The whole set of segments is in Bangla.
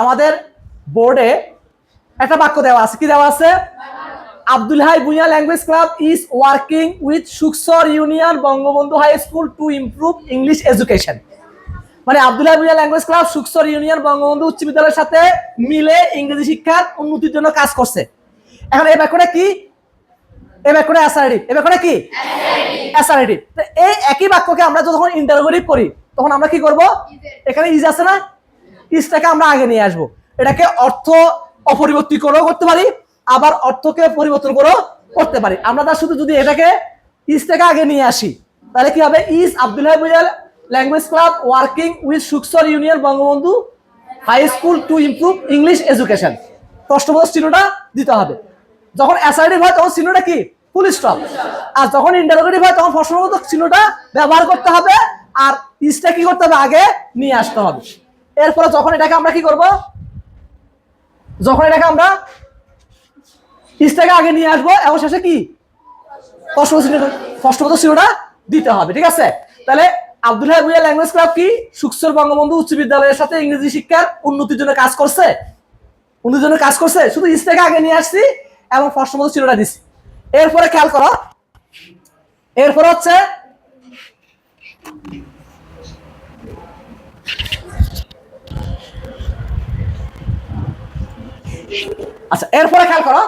আমাদের বোর্ডে একটা বাক্য দেওয়া আছে। কি দেওয়া আছে? Abdul Hai Bhuiyan language club is working with Suksar union Bangabandhu high school to improve English education মানে Abdul Hai Bhuiyan language club Suksar union Bangabandhu উচ্চ বিদ্যালয়ের সাথে মিলে ইংরেজি শিক্ষার উন্নতির জন্য কাজ করছে এখন এই বাক্যটা কি এই বাক্যটা অ্যাসারেটিভ এই বাক্যটা কি অ্যাসারেটিভ তো এই একই বাক্যকে আমরা যখন ইন্টারোগেটিভ করি তখন আমরা কি করব এখানে ইজ আছে না ইজটাকে আমরা আগে নিয়ে আসব। এটাকে অর্থ অপরিবর্তিত করেও করতে পারি, আবার অর্থকে পরিবর্তন করেও করতে পারি। আমরা তার শুধু যদি এটাকে ইজটাকে আগে নিয়ে আসি, তাহলে কি হবে? Is Abdullah Bujal language club working with Suksar union Bangabandhu high school to improve English education প্রশ্নবোধ চিহ্নটা দিতে হবে। যখন অ্যাসাইডিভ হয়, তখন চিহ্নটা কি? ফুল স্টপ আর যখন ইন্টারোগেটিভ হয়, তখন প্রশ্নবোধক চিহ্নটা ব্যবহার করতে হবে, আর ইজটা কি করতে হবে? আগে নিয়ে আসতে হবে। এরপরে যখন এটাকে আমরা কি করব? যখন এটাকে আমরা ইজটাকে আগে নিয়ে আসব, এবং শেষে কি? প্রশ্নবোধক চিহ্নটা দিতে হবে, ঠিক আছে? তাহলে আব্দুল হাই ভুইয়া ল্যাঙ্গুয়েজ ক্লাব কি? সুকসর বঙ্গবন্ধু উচ্চ বিদ্যালয়ের সাথে ইংরেজি শিক্ষার উন্নতির জন্য কাজ করছে? উন্নতির জন্য কাজ করছে? শুধু ইস্তেকে আগে নিয়ে আসছি, এবং প্রশ্নবোধক চিহ্নটা দিচ্ছি এরপরে খেয়াল করো, এরপরে হচ্ছে আচ্ছা এরপরে খেয়াল করো।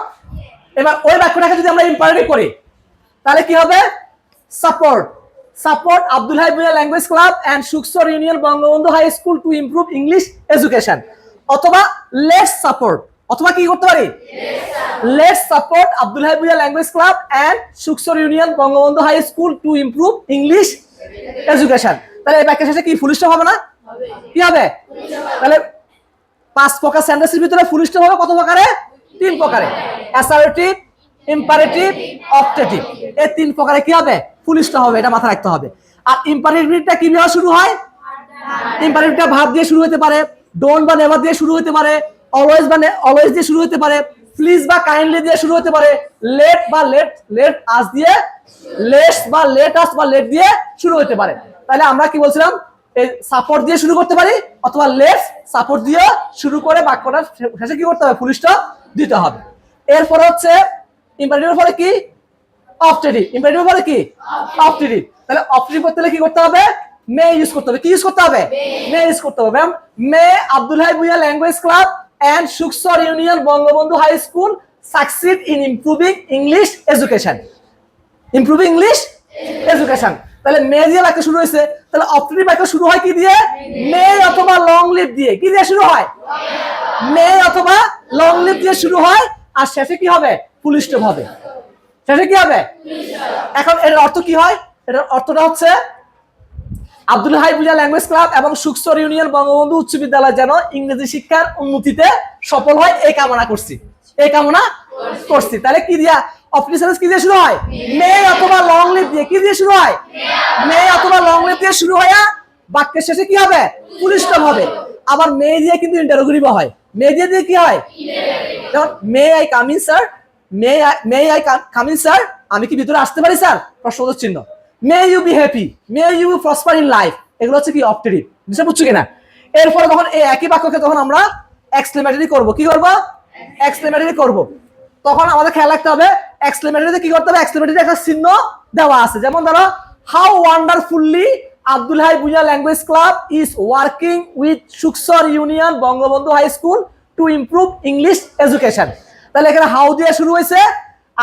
এবার ওই বাক্যটাকে যদি আমরা ইম্পারেটিভ করি তাহলে কি হবে? Support support Abdul Hai Bhuiyan language club and Suksar union Bangabandhu high school to improve English education অথবা লেটস সাপোর্ট অথবা কি করতে পারি? Let's support Abdul Hai Bhuiyan language club and Suksar union Bangabandhu high school to improve English education তাহলে এই বাক্যের শেষে কি ফুল স্টপ হবে না? কি হবে? তাহলে পাঁচ প্রকার সেন্টেন্সের ভিতরে ফুল স্টপ হবে কত প্রকারে? তিন প্রকারে। Assertive, imperative, optative. এই তিন প্রকারে কি হবে? ফুল হবে, এটা মাথায় রাখতে হবে। আর ইম্পারেটিভটা কীভাবে শুরু হয়? ইম্পারেটিভটা ভাব দিয়ে শুরু হতে পারে, ডোন্ট বা নেভার দিয়ে শুরু হতে পারে, অলওয়েজ বা অলওয়েজ দিয়ে শুরু হতে পারে প্লিজ বা কাইন্ডলি দিয়ে শুরু হতে পারে, লেট বা লেট লেট আস দিয়ে লেটস বা লেট আস বা লেট দিয়ে শুরু হতে পারে। তাহলে আমরা কি বলছিলাম? এই সাপোর্ট দিয়ে শুরু করতে পারি, অথবা লেটস সাপোর্ট দিয়ে শুরু করে বাক্যটা শেষে কি করতে হবে? স্টপ। দিতে হবে। এরপর হচ্ছে ইম্পারেটিভের পরে কি? অপটেটিভ ইম্পারেটিভ পরে কি? অপটেটিভ তাহলে অপটেটিভ করতে হলে কি করতে হবে? মে ইউজ করতে হবে। কি ইউজ করতে হবে? মে ইউজ করতে হবে। Ma'am may Abdul Hai Bhuiyan language club and Suksar union Bangabandhu high school succeed in improving English education improving English education তাহলে মে দিয়ে বাক্য শুরু হয়েছে। তাহলে অপটেটিভ বাক্য শুরু হয় কি দিয়ে? মে অথবা লং লিভ দিয়ে। কি দিয়ে শুরু হয়? মে অথবা লং লিভ দিয়ে শুরু হয়, আর শেষে কি হবে? ফুল স্টপ হবে। শেষে কি হবে? এখন এর অর্থ কি হয়? এটার অর্থটা হচ্ছে আব্দুল হাই বুজা ল্যাঙ্গুয়েজ ক্লাব এবং সুকসর ইউনিয়ন বঙ্গবন্ধু উচ্চ বিদ্যালয় যেন ইংরেজি শিক্ষার উন্নতিতে সফল হয়, এই কামনা করছি। এই কামনা করছি। তাহলে কি দিয়া? অফিসার্স কি দিয়ে শুরু হয়? মে অথবা লং লিভ দিয়ে কি দিয়ে শুরু হয়? মে অথবা লং লিভ দিয়ে শুরু হয় বাক্যের শেষে কি হবে? পুলিশ হবে। আবার মে দিয়ে কিন্তু ইন্টারোগেটিভ হয়। মে দিয়ে কি হয়? May I coming sir may may I coming sir আমি কি ভিতরে আসতে পারি স্যার প্রশ্নবোধক চিহ্ন। May you be happy may you prosper in life এগুলো হচ্ছে কি অপটেটিভ বুঝতে বুঝছ কিনা? এরপরে তখন এই একই বাক্যকে তখন আমরা এক্সক্লেমেটরি করব। কি করব? এক্সক্লেমেটরি করব। তখন আমাদের খেয়াল রাখতে হবে এক্সক্লেমেটরিতে কি করতে হবে? এক্সক্লেমেটরি একটা চিহ্ন দেওয়া আছে। যেমন ধরো how wonderfully Abdul Hai Bujha language club is working with Suksar union Bangabandhu high school to improve English education তাহলে এখানে হাউ দিয়ে শুরু হয়েছে?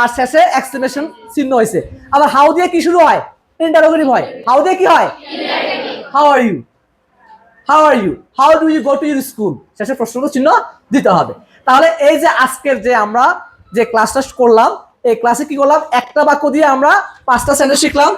আর শেষে এক্সক্লেমেশন চিহ্ন হয়েছে। আবার হাউ দিয়ে কি শুরু হয়? ইন্টারোগেটিভ হয়। হাউ দিয়ে কি হয়? How are you how are you how do you go to your school শেষে প্রশ্ন চিহ্ন দিতে হবে। তাহলে এই যে আজকের যে আমরা যে ক্লাসটা করলাম, এই ক্লাসে কি করলাম? একটা বাক্য দিয়ে আমরা পাঁচটা সেন্টেন্স শিখলাম।